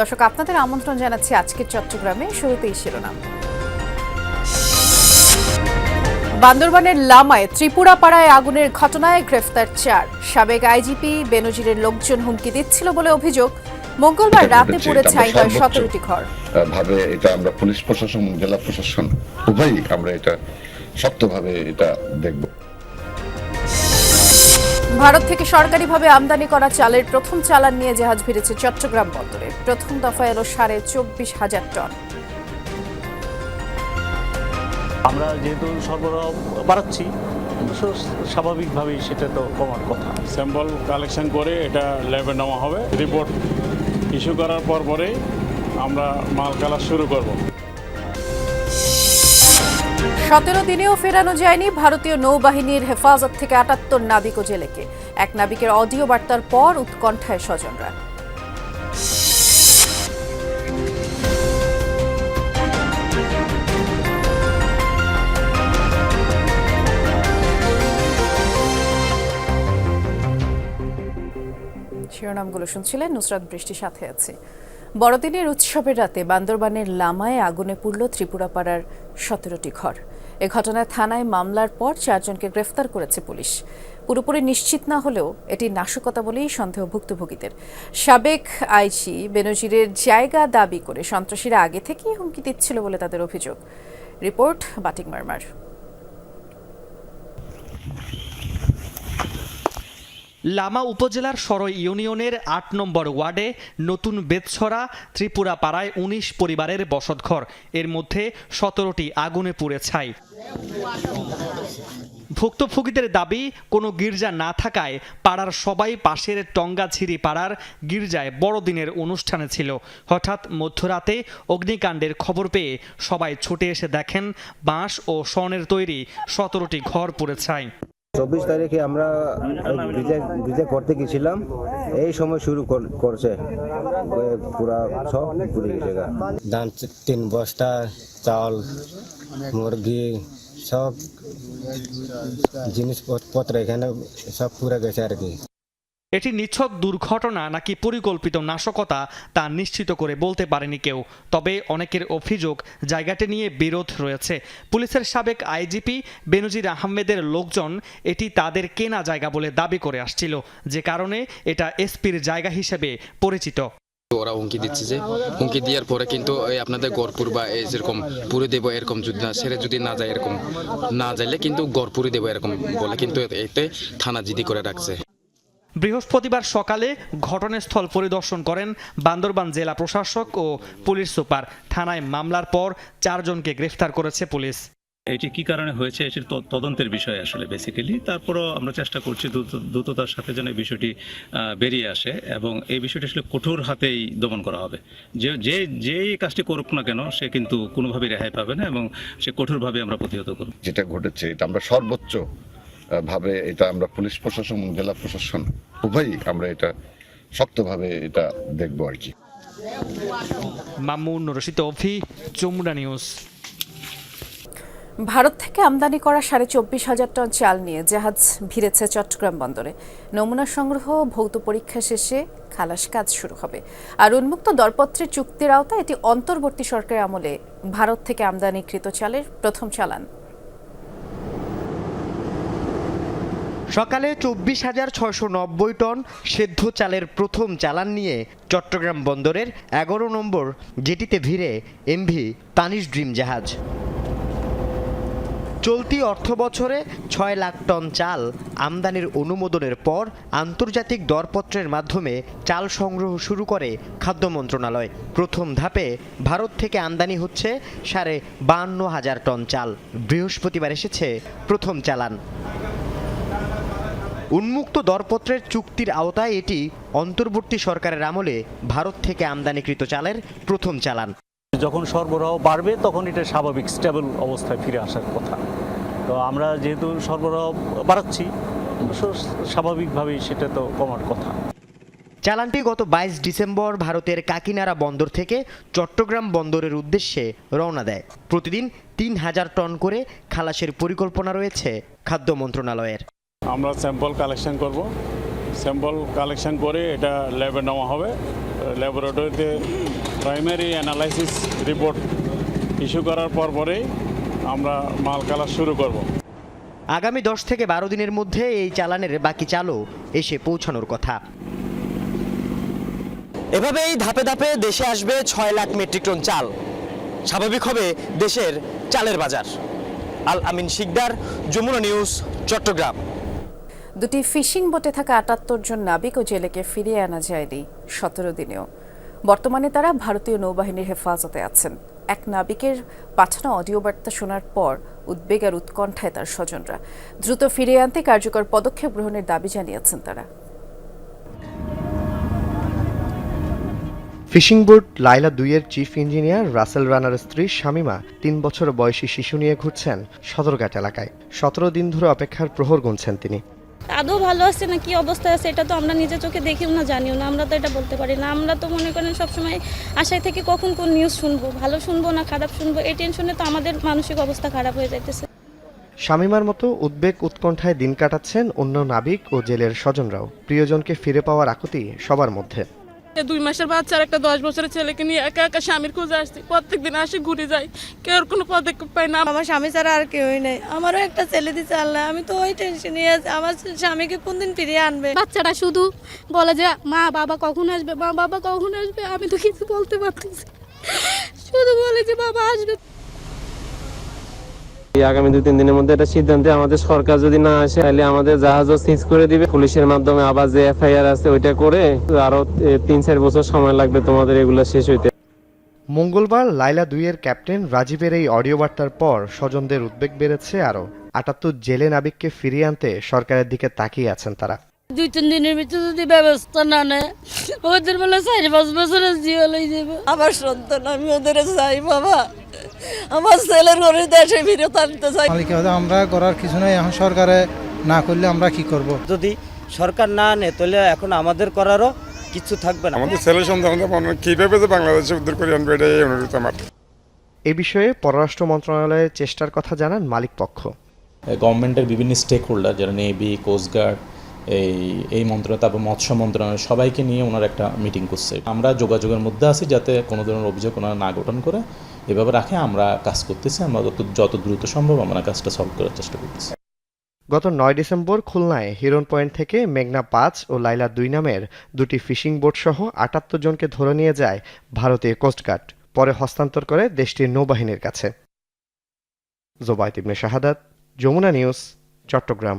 দর্শক আপনাদের আমন্ত্রণ জানাচ্ছি আজকের চট্টগ্রামে। শুরুতেই শিরোনাম। বান্দরবানের লামায় ত্রিপুরা পাড়ায় আগুনের ঘটনায় গ্রেফতার চার। সাবেক আইজিপি বেনজিরের লোকজন হুমকি দিচ্ছিল বলে অভিযোগ। মঙ্গলবার রাতে পুড়ে ছাই হয় সতেরোটি ঘর। ভাবে এটা আমরা পুলিশ প্রশাসন জেলা প্রশাসন উভয়ই আমরা এটা শক্তভাবে এটা দেখব। ভারত থেকে সরকারিভাবে আমদানি করা চালের প্রথম চালান নিয়ে জাহাজ ভিড়েছে চট্টগ্রাম বন্দরে। প্রথম দফা এলো সাড়ে চব্বিশ হাজার টন। আমরা যেহেতু সরবরাহ বাড়াচ্ছি স- স্বাভাবিকভাবেই সেটা তো কমার কথা। স্যাম্পল কালেকশন করে এটা ল্যাবে নেওয়া হবে। রিপোর্ট ইস্যু করার পর পরেই আমরা মাল কালা শুরু করব। সতেরো দিনেও ফেরানো যায়নি ভারতীয় নৌবাহিনীর হেফাজত থেকে আটাত্তর নাবিক ও জেলেকে। এক নাবিকের অডিও বার্তার পর উৎকণ্ঠায় স্বজনরা। শিরোনামগুলো শুনছিলেন নুসরাত বৃষ্টির সাথে আছে। বড়দিনের উৎসবের রাতে বান্দরবানের লামায় আগুনে পুড়ল ত্রিপুরাপাড়ার সতেরোটি ঘর। এ ঘটনায় থানায় মামলার পর চারজনকে গ্রেফতার করেছে পুলিশ। পুরোপুরি নিশ্চিত না হলেও এটি নাশকতা বলেই সন্দেহ ভুক্তভোগীদের। সাবেক আইসি বেনজিরের জায়গা দাবি করে সন্ত্রাসীরা আগে থেকেই হুমকি দিচ্ছিল বলে তাদের অভিযোগ। Report batik মারমার। লামা উপজেলার সরই ইউনিয়নের আট নম্বর ওয়ার্ডে নতুন বেতছড়া ত্রিপুরা পাড়ায় উনিশ পরিবারের বসতঘর। এর মধ্যে সতেরোটি আগুনে পুড়ে ছাই। ভুক্তভোগীদের দাবি, কোনো গির্জা না থাকায় পাড়ার সবাই পাশের টঙ্গাছিরি পাড়ার গির্জায় বড়দিনের অনুষ্ঠানে ছিল। হঠাৎ মধ্যরাতে অগ্নিকাণ্ডের খবর পেয়ে সবাই ছুটে এসে দেখেন, বাঁশ ও স্বর্ণের তৈরি সতেরোটি ঘর পুড়ে ছাই। চব্বিশ তারিখে আমরা গির্জা করতে গেছিলাম। এই সময় শুরু কর- করছে। পুরা সব ধান, তিন বস্তা, চাল, মুরগি, সব জিনিসপত্র এখানে সব পুরে গেছে আর কি। এটি নিছক দুর্ঘটনা নাকি পরিকল্পিত নাশকতা তা নিশ্চিত করে বলতে পারেনি কেউ। তবে অনেকের অভিযোগ, জায়গাটি নিয়ে বিরোধ রয়েছে। পুলিশের সাবেক আইজিপি বেনজির আহমেদের লোকজন এটি তাদের কেনা জায়গা বলে দাবি করে আসছিল, যে কারণে এটা এসপির জায়গা হিসেবে পরিচিত। ওরা হুমকি দিচ্ছে যে, হুমকি দেওয়ার পরে কিন্তু আপনাদের গড়পুর বা এই যেরকম পুরে দেবো এরকম যদি না, সেরে যদি না যায় এরকম, না যাইলে কিন্তু গড়পুরে দেবো এরকম বলে কিন্তু এতে থানা জিদি করে রাখছে। বৃহস্পতিবার সকালে ঘটনাস্থল পরিদর্শন করেন বান্দরবান জেলা প্রশাসক ও পুলিশ সুপার। থানায় মামলার পর চারজনকে গ্রেফতার করেছে পুলিশ। এটি কি কারণে হয়েছে এটির তদন্তের বিষয় আসলে বেসিক্যালি তারপরও আমরা চেষ্টা করছি দ্রুত- দ্রুততার সাথে যেন এই বিষয়টি বেরিয়ে আসে এবং এই বিষয়টি আসলে কঠোর হাতেই দমন করা হবে। যে যে যেই কাজটি করুক না কেন সে কিন্তু কোনোভাবেই রেহাই পাবে না এবং সে কঠোরভাবে আমরা প্রতিহত করব। যেটা ঘটেছে এটা আমরা সর্বোচ্চ ভাবে এটা আমরা পুলিশ প্রশাসন এবং জেলা প্রশাসন উভয়ই আমরা এটা শক্তভাবে এটা দেখব আর কি। মামুন রশিদ অভি যমুনা নিউজ। ভারত থেকে আমদানি করা সাড়ে চব্বিশ হাজার টন চাল নিয়ে জাহাজ ভিড়েছে চট্টগ্রাম বন্দরে। নমুনা সংগ্রহ ভৌত পরীক্ষা শেষে খালাস কাজ শুরু হবে। আর উন্মুক্ত দরপত্রের চুক্তির আওতায় এটি অন্তর্বর্তী সরকারের আমলে ভারত থেকে আমদানিকৃত চালের প্রথম চালান। সকালে চব্বিশ হাজার ছয়শো নব্বই টন সেদ্ধ চালের প্রথম চালান নিয়ে চট্টগ্রাম বন্দরের এগারো নম্বর জেটিতে ভিড়ে এমভি তানিশ ড্রিম জাহাজ। চলতি অর্থ বছরে ছয় লাখ টন চাল আমদানির অনুমোদনের পর আন্তর্জাতিক দরপত্রের মাধ্যমে চাল সংগ্রহ শুরু করে খাদ্য মন্ত্রণালয়। প্রথম ধাপে ভারত থেকে আমদানি হচ্ছে সাড়ে বাহান্ন হাজার টন চাল। বৃহস্পতিবার এসেছে প্রথম চালান। উন্মুক্ত দরপত্রের চুক্তির আওতায় এটি অন্তর্বর্তী সরকারের আমলে ভারত থেকে আমদানিকৃত চালের প্রথম চালান। যখন সরবরাহ বাড়বে তখন এটা স্বাভাবিক স্টেবল অবস্থায় ফিরে আসার কথা। তো আমরা যেহেতু সরবরাহ বাড়াচ্ছি স্বাভাবিকভাবেই সেটা তো কমার কথা। চালানটি গত বাইশ ডিসেম্বর ভারতের কাকিনাড়া বন্দর থেকে চট্টগ্রাম বন্দরের উদ্দেশ্যে রওনা দেয়। প্রতিদিন তিন হাজার টন করে খালাসের পরিকল্পনা রয়েছে খাদ্য মন্ত্রণালয়ের। আমরা স্যাম্পল কালেকশন করব। স্যাম্পল কালেকশন করে এটা ল্যাবে নেওয়া হবে। ল্যাবরেটরিতে প্রাইমারি অ্যানালাইসিস রিপোর্ট ইস্যু করার পর পরেই আমরা মাল কালা শুরু করব। আগামী দশ থেকে বারো দিনের মধ্যে এই চালানের বাকি চালও এসে পৌঁছানোর কথা। এভাবেই ধাপে ধাপে দেশে আসবে ছয় লাখ মেট্রিক টন চাল। স্বাভাবিক হবে দেশের চালের বাজার। আল আমিন শিকদার যমুনা নিউজ চট্টগ্রাম। দুটি ফিশিং বোটে থাকা আটাত্তর জন নাবিক ও জেলেকে ফিরিয়ে আনা যায়নি সতেরো দিনেও। বর্তমানে তারা ভারতীয় নৌবাহিনীর হেফাজতে আছেন। এক নাবিকের পাঠানো অডিও বার্তা শোনার পর উদ্বেগ আর উৎকণ্ঠায় তার স্বজনরা। দ্রুত ফিরিয়ে আনতে কার্যকর পদক্ষেপ গ্রহণের দাবি জানিয়েছেন তারা। ফিশিং বোট লাইলা দুইয়ের চিফ ইঞ্জিনিয়ার রাসেল রানার স্ত্রী শামিমা তিন বছর বয়সী শিশু নিয়ে ঘুরছেন সদরঘাট এলাকায়। সতেরো দিন ধরে অপেক্ষার প্রহর গুনছেন তিনি। আদৌ ভালো আছে না, কি অবস্থা আছে এটা তো আমরা নিজে চোখে দেখিও না, জানিও না, আমরা তো এটা বলতে পারি না। আমরা তো মনে করেন সবসময় আশায় থেকে কখন কোন নিউজ শুনব, ভালো শুনব না খারাপ শুনব, এই টেনশনে তো আমাদের মানসিক অবস্থা খারাপ হয়ে যাইতেছে। শামিমার মতো উদ্বেগ উৎকণ্ঠায় দিন কাটাচ্ছেন অন্য নাবিক ও জেলের স্বজনরাও, প্রিয়জনকে ফিরে পাওয়ার আকুতি সবার মধ্যে। দুই মাসের বাচ্চা আর একটা দশ বছরের ছেলেকে নিয়ে একা একা স্বামীর খোঁজে আসছি। প্রত্যেক দিন আসে ঘুরে যাই। কেউ আর কোনো পদক্ষেপ পাই না। আমার স্বামী ছাড়া আর কেউই নেই। আমারও একটা ছেলে দিচ্ছে আল্লাহ। আমি তো ওই টেনশন নিয়ে আছি। আমার স্বামীকে কোন দিন ফিরিয়ে আনবে? বাচ্চাটা শুধু বলে যে মা বাবা কখন আসবে? মা বাবা কখন আসবে? আমি তো কিছু বলতে পারতেছি শুধু বলে যে বাবা আসবে। আগামী দু তিন দিনের মধ্যে এটা সিদ্ধান্তে আমাদের সরকার যদি না আসে তাহলে আমাদের জাহাজও সিজ করে দিবে। পুলিশের মাধ্যমে আবার যে এফআইআর আছে ওইটা করে আরও তিন চার বছর সময় লাগবে তোমাদের এগুলো শেষ হইতে। মঙ্গলবার লাইলা দুইয়ের ক্যাপ্টেন রাজীবের এই অডিও বার্তার পর স্বজনদের উদ্বেগ বেড়েছে আরও। আটাত্তর জেলে নাবিককে ফিরিয়ে আনতে সরকারের দিকে তাকিয়ে আছেন তারা। দুই তিন দিনের ভিতরে যদি ব্যবস্থা না নেয় ওদের বলে চার পাঁচ বছরের জিও লই যাবে। আমার সন্তান আমি ওদের চাই বাবা। আমার ছেলের ঘরে দেশে ফিরত আনতে চাই। মালিক আমরা করার কিছু নাই এখন সরকারে না করলে আমরা কি করব? যদি সরকার না নেয় তাহলে এখন আমাদের করারও কিছু থাকবে না। আমাদের ছেলে সন্তান কীভাবে যে বাংলাদেশে উদ্ধার করে আনবে এটাই অনুরোধ আমার। এ বিষয়ে পররাষ্ট্র মন্ত্রণালয়ের চেষ্টার কথা জানান মালিক পক্ষ। গভর্নমেন্টের বিভিন্ন স্টেক হোল্ডার যারা নেভি কোস্টগার্ড এই এই মন্ত্রণালয় তারপর মৎস্য মন্ত্রণালয় সবাইকে নিয়ে ওনার একটা মিটিং করছে। আমরা যোগাযোগের মধ্যে আছি যাতে কোনো ধরনের অভিযোগ ওনারা না গঠন করে এভাবে রাখে আমরা কাজ করতেছি, আমরা যত দ্রুত সম্ভব আমরা কাজটা সলভ করার চেষ্টা করতেছি। গত নয় ডিসেম্বর খুলনায় হিরন পয়েন্ট থেকে মেঘনা পাঁচ ও লাইলা দুই নামের দুটি ফিশিং বোট সহ আটাত্তর জনকে ধরে নিয়ে যায় ভারতীয় কোস্টগার্ড পরে হস্তান্তর করে দেশটির নৌবাহিনীর কাছে। জোবায়ত ইবনে শাহাদাত, যমুনা নিউজ, চট্টগ্রাম।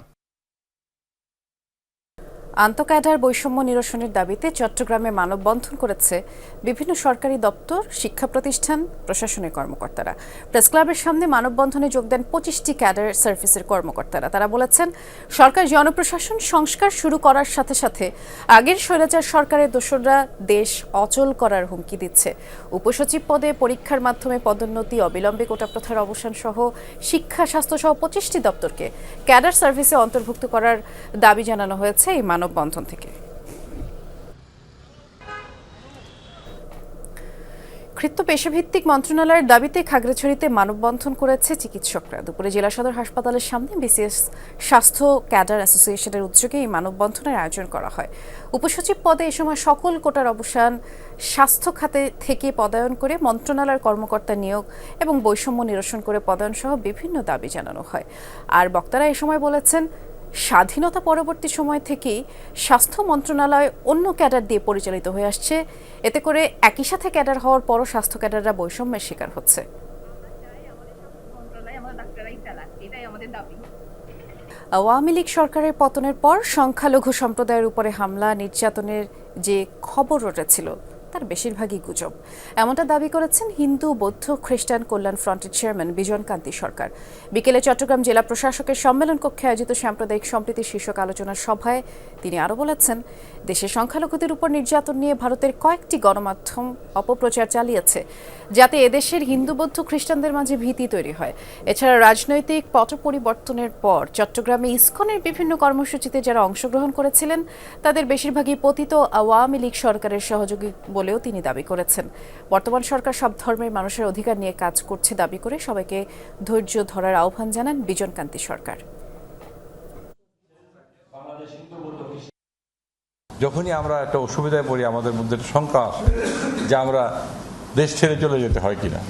আন্তঃক্যাডার বৈষম্য নিরসনের দাবিতে চট্টগ্রামে মানববন্ধন করেছে বিভিন্ন সরকারি দপ্তর, শিক্ষা প্রতিষ্ঠান, প্রশাসনের কর্মকর্তারা। প্রেস ক্লাবের সামনে মানববন্ধনে যোগ দেন পঁচিশটি ক্যাডার সার্ভিসের কর্মকর্তারা। তারা বলেছেন, সরকার জনপ্রশাসন সংস্কার শুরু করার সাথে সাথে আগের স্বৈরাচার সরকারের দোসররা দেশ অচল করার হুমকি দিচ্ছে। উপসচিব পদে পরীক্ষার মাধ্যমে পদোন্নতি, অবিলম্বে কোটা প্রথার অবসান সহ শিক্ষা স্বাস্থ্য সহ পঁচিশটি দপ্তরকে ক্যাডার সার্ভিসে অন্তর্ভুক্ত করার দাবি জানানো হয়েছে এই মানববন্ধন থেকে। কৃত্য পেশাভিত্তিক মন্ত্রণালয়ের দাবিতে খাগড়াছড়িতে মানববন্ধন করেছে চিকিৎসকরা। দুপুরে জেলা সদর হাসপাতালের সামনে বিসিএস স্বাস্থ্য ক্যাডার অ্যাসোসিয়েশনের উদ্যোগে এই মানববন্ধনের আয়োজন করা হয়। উপসচিব পদে এ সময় সকল কোটার অবসান, স্বাস্থ্য খাতে থেকে পদায়ন করে মন্ত্রণালয়ের কর্মকর্তা নিয়োগ এবং বৈষম্য নিরসন করে পদায়ন সহ বিভিন্ন দাবি জানানো হয়। আর বক্তারা এ সময় বলেছেন স্বাধীনতা পরবর্তী সময় থেকেই স্বাস্থ্য মন্ত্রণালয় অন্য ক্যাডার দিয়ে পরিচালিত হয়ে আসছে। এতে করে একই সাথে ক্যাডার হওয়ার পরও স্বাস্থ্য ক্যাডাররা বৈষম্যের শিকার হচ্ছে। আওয়ামী লীগ সরকারের পতনের পর সংখ্যালঘু সম্প্রদায়ের উপরে হামলা, নির্যাতনের যে খবর রটেছিল তার বেশিরভাগই গুজব। এমনটা দাবি করেছেন হিন্দু, বৌদ্ধ, খ্রিস্টান কল্যাণ ফ্রন্টের চেয়ারম্যান বিজন কান্তি সরকার। বিকেলে চট্টগ্রাম জেলা প্রশাসকের সম্মেলন কক্ষে আয়োজিত সাম্প্রদায়িক সম্প্রীতি শীর্ষক আলোচনার সভায় তিনি আরও বলেছেন দেশের সংখ্যালঘুদের উপর নির্যাতন নিয়ে ভারতের কয়েকটি গণমাধ্যম অপপ্রচার চালিয়েছে, যাতে এদেশের হিন্দু, বৌদ্ধ, খ্রিস্টানদের মাঝে ভীতি তৈরি হয়। এছাড়া রাজনৈতিক পট পরিবর্তনের পর চট্টগ্রামে ইসকনের বিভিন্ন কর্মসূচিতে যারা অংশগ্রহণ করেছিলেন, তাদের বেশিরভাগই পতিত আওয়ামী লীগ সরকারের সহযোগী বলেও তিনি দাবি করেছেন। বর্তমান সরকার সব ধর্মের মানুষের অধিকার নিয়ে কাজ করছে দাবি করে সবাইকে ধৈর্য ধরার আহ্বান জানান বিজনকান্তি সরকার। যখনই আমরা একটা অসুবিধায় পড়ি, আমাদের মধ্যে শঙ্কা আসে যে আমরা দেশ ছেড়ে চলে যেতে হয় কিনা,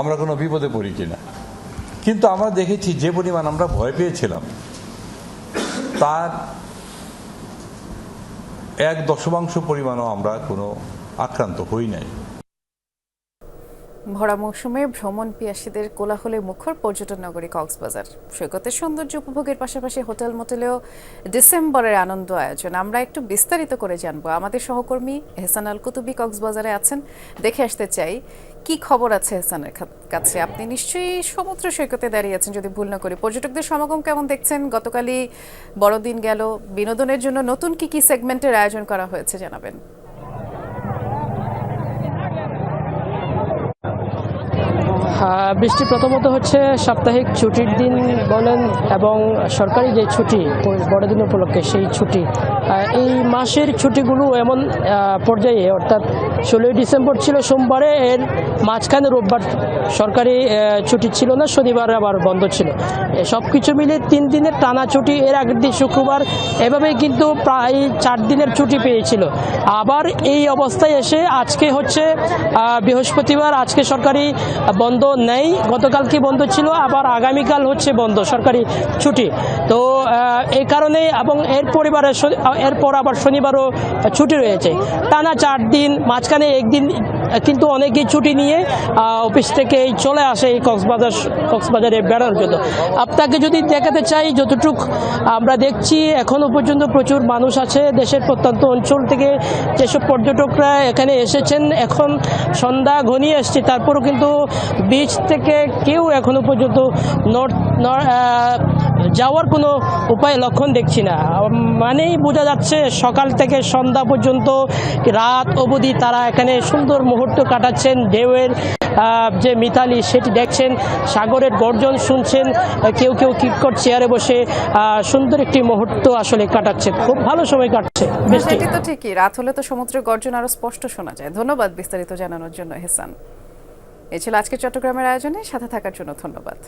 আমরা কোনো বিপদে পড়ি কিনা। কিন্তু আমরা দেখেছি যে পরিমাণ আমরা ভয় পেয়েছিলাম, তার এক দশমাংশ পরিমাণও আমরা কোনো আক্রান্ত হই নাই। ভরা মৌসুমে ভ্রমণ পিয়াসীদের কোলাহলে মুখর পর্যটন নগরী কক্সবাজার। সৈকতের সৌন্দর্য উপভোগের পাশাপাশি হোটেল মোটেলেও ডিসেম্বরের আনন্দ আয়োজন। আমরা একটু বিস্তারিত করে জানব। আমাদের সহকর্মী এহসান আল কুতুবি কক্সবাজারে আছেন। দেখে আসতে চাই কি খবর আছে এহসানের খা- কাছে? আপনি নিশ্চয়ই সমুদ্র সৈকতে দাঁড়িয়ে আছেন, যদি ভুল না করি। পর্যটকদের সমাগম কেমন দেখছেন? গতকালই বড়দিন গেল, বিনোদনের জন্য নতুন কি কি সেগমেন্টের আয়োজন করা হয়েছে জানাবেন। বৃষ্টি প্রথমত হচ্ছে সাপ্তাহিক ছুটির দিন বলেন এবং সরকারি যে ছুটি, বড়দিন উপলক্ষে সেই ছুটি। এই মাসের ছুটিগুলো এমন পর্যায়ে, অর্থাৎ ষোলোই ডিসেম্বর ছিল সোমবারে, এর মাঝখানে রোববার সরকারি ছুটি ছিল না, শনিবার আবার বন্ধ ছিল। সব কিছু মিলে তিন দিনের টানা ছুটি, এর আগের দিন শুক্রবার, এভাবেই কিন্তু প্রায় চার দিনের ছুটি পেয়েছিল। আবার এই অবস্থায় এসে আজকে হচ্ছে বৃহস্পতিবার আজকে সরকারি বন্ধ নেই গতকালকে বন্ধ ছিল, আবার আগামীকাল হচ্ছে বন্ধ, সরকারি ছুটি। তো এই কারণে এবং এর পরিবারের এরপর আবার শনিবারও ছুটি রয়েছে। টানা চার দিন মাঝখানে একদিন, কিন্তু অনেকেই ছুটি নিয়ে অফিস থেকে চলে আসে এই কক্সবাজার কক্সবাজারে বেড়ার জন্য। আপনাকে যদি দেখাতে চাই, যতটুক আমরা দেখছি এখনও পর্যন্ত প্রচুর মানুষ আছে দেশের প্রত্যন্ত অঞ্চল থেকে। যেসব পর্যটকরা এখানে এসেছেন, এখন সন্ধ্যা ঘনিয়ে এসছে তারপরও কিন্তু বিচ থেকে কেউ এখনও পর্যন্ত নর্থ যাওয়ার কোনো উপায় লক্ষণ দেখছি না। মানেই বোঝা যাচ্ছে সকাল থেকে সন্ধ্যা পর্যন্ত রাত অবধি তারা এখানে সুন্দর মুহূর্ত কাটাচ্ছেন। ঢেউয়ের যে মিতালি সেটি দেখছেন সাগরের গর্জন শুনছেন কেউ কেউ কিটকট চেয়ারে বসে সুন্দর একটি মুহূর্ত আসলে কাটাচ্ছে। খুব ভালো সময় কাটছে। সেটি তো ঠিকই রাত হলে তো সমুদ্রের গর্জন আরও স্পষ্ট শোনা যায়। ধন্যবাদ বিস্তারিত জানানোর জন্য হেসান। এ ছিল আজকে চট্টগ্রামের আয়োজনে সাথে থাকার জন্য ধন্যবাদ।